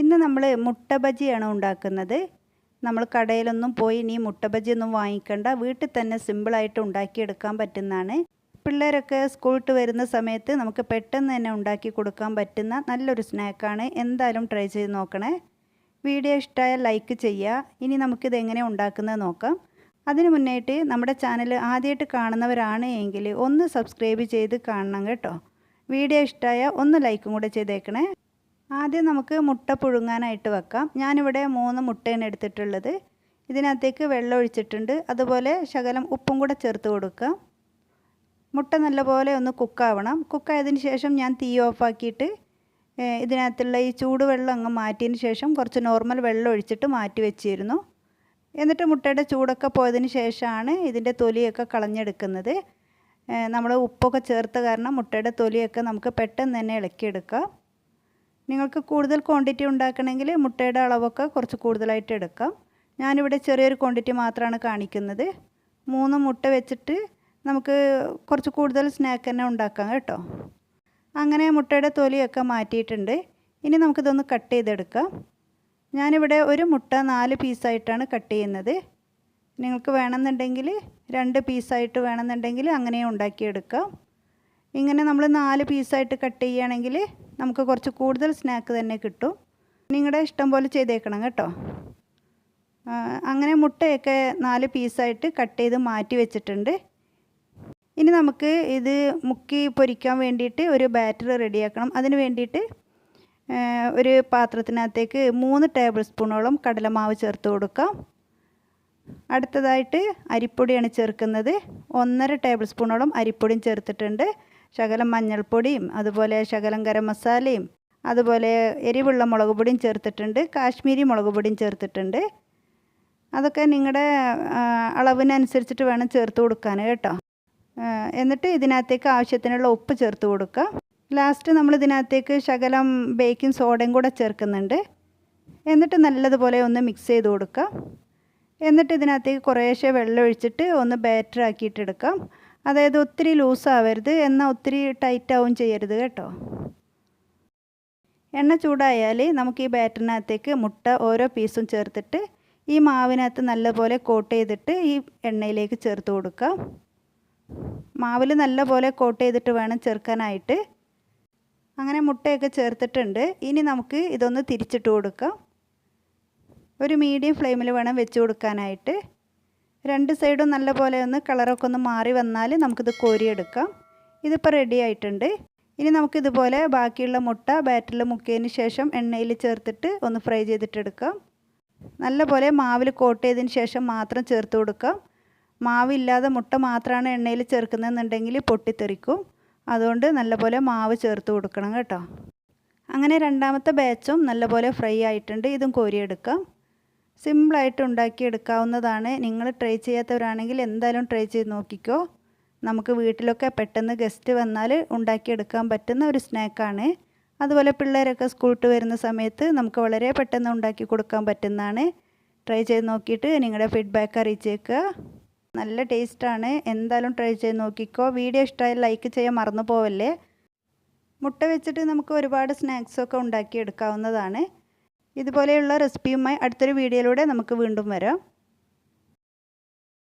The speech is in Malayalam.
ഇന്ന് നമ്മൾ മുട്ട ബജിയാണ് ഉണ്ടാക്കുന്നത്. നമ്മൾ കടയിലൊന്നും പോയി ഇനി മുട്ട ബജി ഒന്നും വാങ്ങിക്കണ്ട. വീട്ടിൽ തന്നെ സിമ്പിളായിട്ട് ഉണ്ടാക്കിയെടുക്കാൻ പറ്റുന്നതാണ്. പിള്ളേരൊക്കെ സ്കൂളിട്ട് വരുന്ന സമയത്ത് നമുക്ക് പെട്ടെന്ന് തന്നെ ഉണ്ടാക്കി കൊടുക്കാൻ പറ്റുന്ന നല്ലൊരു സ്നാക്കാണ് എന്തായാലും ട്രൈ ചെയ്ത് നോക്കണേ. വീഡിയോ ഇഷ്ടമായാൽ ലൈക്ക് ചെയ്യുക. ഇനി നമുക്കിത് എങ്ങനെ ഉണ്ടാക്കുന്നത് നോക്കാം. അതിന് മുന്നേയിട്ട് നമ്മുടെ ചാനൽ ആദ്യമായിട്ട് കാണുന്നവരാണ് എങ്കിൽ ഒന്ന് സബ്സ്ക്രൈബ് ചെയ്ത് കാണണം കേട്ടോ. വീഡിയോ ഇഷ്ടമായാൽ ഒന്ന് ലൈക്കും കൂടെ ചെയ്തേക്കണേ. ആദ്യം നമുക്ക് മുട്ട പുഴുങ്ങാനായിട്ട് വെക്കാം. ഞാനിവിടെ മൂന്ന് മുട്ടയാണ് എടുത്തിട്ടുള്ളത്. ഇതിനകത്തേക്ക് വെള്ളം ഒഴിച്ചിട്ടുണ്ട്. അതുപോലെ ശകലം ഉപ്പും കൂടെ ചേർത്ത് കൊടുക്കുക മുട്ട നല്ലപോലെ ഒന്ന് കുക്കാവണം. കുക്കായതിന് ശേഷം ഞാൻ തീ ഓഫാക്കിയിട്ട് ഇതിനകത്തുള്ള ഈ ചൂടുവെള്ളം അങ്ങ് മാറ്റിയതിന് ശേഷം കുറച്ച് നോർമൽ വെള്ളം ഒഴിച്ചിട്ട് മാറ്റി വെച്ചിരുന്നു. എന്നിട്ട് മുട്ടയുടെ ചൂടൊക്കെ പോയതിന് ശേഷമാണ് ഇതിന്റെ തൊലിയൊക്കെ കളഞ്ഞെടുക്കുന്നത്. നമ്മൾ ഉപ്പൊക്കെ ചേർത്ത കാരണം മുട്ടയുടെ തൊലിയൊക്കെ നമുക്ക് പെട്ടെന്ന് തന്നെ ഇളക്കിയെടുക്കാം. നിങ്ങൾക്ക് കൂടുതൽ ക്വാണ്ടിറ്റി ഉണ്ടാക്കണമെങ്കിൽ മുട്ടയുടെ അളവൊക്കെ കുറച്ച് കൂടുതലായിട്ട് എടുക്കാം. ഞാനിവിടെ ചെറിയൊരു ക്വാണ്ടിറ്റി മാത്രമാണ് കാണിക്കുന്നത്. മൂന്ന് മുട്ട വെച്ചിട്ട് നമുക്ക് കുറച്ച് കൂടുതൽ സ്നാക്ക് തന്നെ ഉണ്ടാക്കാം കേട്ടോ. അങ്ങനെ മുട്ടയുടെ തൊലിയൊക്കെ മാറ്റിയിട്ടുണ്ട്. ഇനി നമുക്കിതൊന്ന് കട്ട് ചെയ്തെടുക്കാം. ഞാനിവിടെ ഒരു മുട്ട നാല് പീസായിട്ടാണ് കട്ട് ചെയ്യുന്നത്. നിങ്ങൾക്ക് വേണമെന്നുണ്ടെങ്കിൽ രണ്ട് പീസായിട്ട് വേണമെന്നുണ്ടെങ്കിൽ അങ്ങനെ ഉണ്ടാക്കിയെടുക്കാം. ഇങ്ങനെ നമ്മൾ നാല് പീസായിട്ട് കട്ട് ചെയ്യുകയാണെങ്കിൽ നമുക്ക് കുറച്ച് കൂടുതൽ സ്നാക്ക് തന്നെ കിട്ടും. നിങ്ങളുടെ ഇഷ്ടം പോലെ ചെയ്തേക്കണം കേട്ടോ. അങ്ങനെ മുട്ടയൊക്കെ നാല് പീസായിട്ട് കട്ട് ചെയ്ത് മാറ്റി വെച്ചിട്ടുണ്ട്. ഇനി നമുക്ക് ഇത് മുക്കി പൊരിക്കാൻ വേണ്ടിയിട്ട് ഒരു ബാറ്റർ റെഡിയാക്കണം. അതിന് വേണ്ടിയിട്ട് ഒരു പാത്രത്തിനകത്തേക്ക് മൂന്ന് ടേബിൾ സ്പൂണോളം കടലമാവ് ചേർത്ത് കൊടുക്കാം. അടുത്തതായിട്ട് അരിപ്പൊടിയാണ് ചേർക്കുന്നത്. ഒന്നര ടേബിൾ സ്പൂണോളം അരിപ്പൊടിയും ചേർത്തിട്ടുണ്ട്. ശകലം മഞ്ഞൾപ്പൊടിയും അതുപോലെ ശകലം ഗരം മസാലയും അതുപോലെ എരിവുള്ള മുളക് പൊടിയും ചേർത്തിട്ടുണ്ട് കാശ്മീരി മുളക് പൊടിയും ചേർത്തിട്ടുണ്ട്. അതൊക്കെ നിങ്ങളുടെ അളവിനനുസരിച്ചിട്ട് വേണം ചേർത്ത് കൊടുക്കാൻ കേട്ടോ. എന്നിട്ട് ഇതിനകത്തേക്ക് ആവശ്യത്തിനുള്ള ഉപ്പ് ചേർത്ത് കൊടുക്കുക. ലാസ്റ്റ് നമ്മൾ ഇതിനകത്തേക്ക് ശകലം ബേക്കിംഗ് സോഡയും കൂടെ ചേർക്കുന്നുണ്ട്. എന്നിട്ട് നല്ലതുപോലെ ഒന്ന് മിക്സ് ചെയ്ത് കൊടുക്കുക. എന്നിട്ട് ഇതിനകത്തേക്ക് കുറേശ്ശെ വെള്ളം ഒഴിച്ചിട്ട് ഒന്ന് ബാറ്റർ ആക്കിയിട്ടെടുക്കാം അതായത് ഒത്തിരി ലൂസ് ആവരുത് എന്നാൽ ഒത്തിരി ടൈറ്റാവും ചെയ്യരുത് കേട്ടോ. എണ്ണ ചൂടായാൽ നമുക്ക് ഈ ബാറ്ററിനകത്തേക്ക് മുട്ട ഓരോ പീസും ചേർത്തിട്ട് ഈ മാവിനകത്ത് നല്ലപോലെ കോട്ട് ചെയ്തിട്ട് ഈ എണ്ണയിലേക്ക് ചേർത്ത് കൊടുക്കാം. മാവിൽ നല്ലപോലെ കോട്ട് ചെയ്തിട്ട് വേണം ചേർക്കാനായിട്ട്. അങ്ങനെ മുട്ടയൊക്കെ ചേർത്തിട്ടുണ്ട്. ഇനി നമുക്ക് ഇതൊന്ന് തിരിച്ചിട്ട് കൊടുക്കാം. ഒരു മീഡിയം ഫ്ലെയിമിൽ വേണം വെച്ച് കൊടുക്കാനായിട്ട്. രണ്ട് സൈഡും നല്ലപോലെ ഒന്ന് കളറൊക്കെ ഒന്ന് മാറി വന്നാൽ നമുക്കിത് കോരിയെടുക്കാം. ഇതിപ്പോൾ റെഡി ആയിട്ടുണ്ട്. ഇനി നമുക്കിതുപോലെ ബാക്കിയുള്ള മുട്ട ബാറ്ററിൽ മുക്കിയതിന് ശേഷം എണ്ണയിൽ ചേർത്തിട്ട് ഒന്ന് ഫ്രൈ ചെയ്തിട്ടെടുക്കാം. നല്ലപോലെ മാവിൽ കോട്ട് ചെയ്തതിന് ശേഷം മാത്രം ചേർത്ത് കൊടുക്കാം. മാവില്ലാതെ മുട്ട മാത്രമാണ് എണ്ണയിൽ ചേർക്കുന്നതെന്നുണ്ടെങ്കിൽ പൊട്ടിത്തെറിക്കും. അതുകൊണ്ട് നല്ലപോലെ മാവ് ചേർത്ത് കൊടുക്കണം കേട്ടോ. അങ്ങനെ രണ്ടാമത്തെ ബാച്ചും നല്ലപോലെ ഫ്രൈ ആയിട്ടുണ്ട്. ഇതും കോരിയെടുക്കാം. സിമ്പിളായിട്ട് ഉണ്ടാക്കിയെടുക്കാവുന്നതാണ്. നിങ്ങൾ ട്രൈ ചെയ്യാത്തവരാണെങ്കിൽ എന്തായാലും ട്രൈ ചെയ്ത് നോക്കിക്കോ. നമുക്ക് വീട്ടിലൊക്കെ പെട്ടെന്ന് ഗസ്റ്റ് വന്നാൽ ഉണ്ടാക്കിയെടുക്കാൻ പറ്റുന്ന ഒരു സ്നാക്കാണ്. അതുപോലെ പിള്ളേരൊക്കെ സ്കൂളിട്ട് വരുന്ന സമയത്ത് നമുക്ക് വളരെ പെട്ടെന്ന് ഉണ്ടാക്കി കൊടുക്കാൻ പറ്റുന്നതാണ്. ട്രൈ ചെയ്ത് നോക്കിയിട്ട് നിങ്ങളുടെ ഫീഡ്ബാക്ക് അറിയിച്ചേക്കുക. നല്ല ടേസ്റ്റാണ്. എന്തായാലും ട്രൈ ചെയ്ത് നോക്കിക്കോ. വീഡിയോ ഇഷ്ടമായി ലൈക്ക് ചെയ്യാൻ മറന്നു പോവല്ലേ മുട്ട വെച്ചിട്ട് നമുക്ക് ഒരുപാട് സ്നാക്സൊക്കെ ഉണ്ടാക്കിയെടുക്കാവുന്നതാണ്. ഇതുപോലെയുള്ള റെസിപ്പിയുമായി അടുത്തൊരു വീഡിയോയിലൂടെ നമുക്ക് വീണ്ടും വരാം.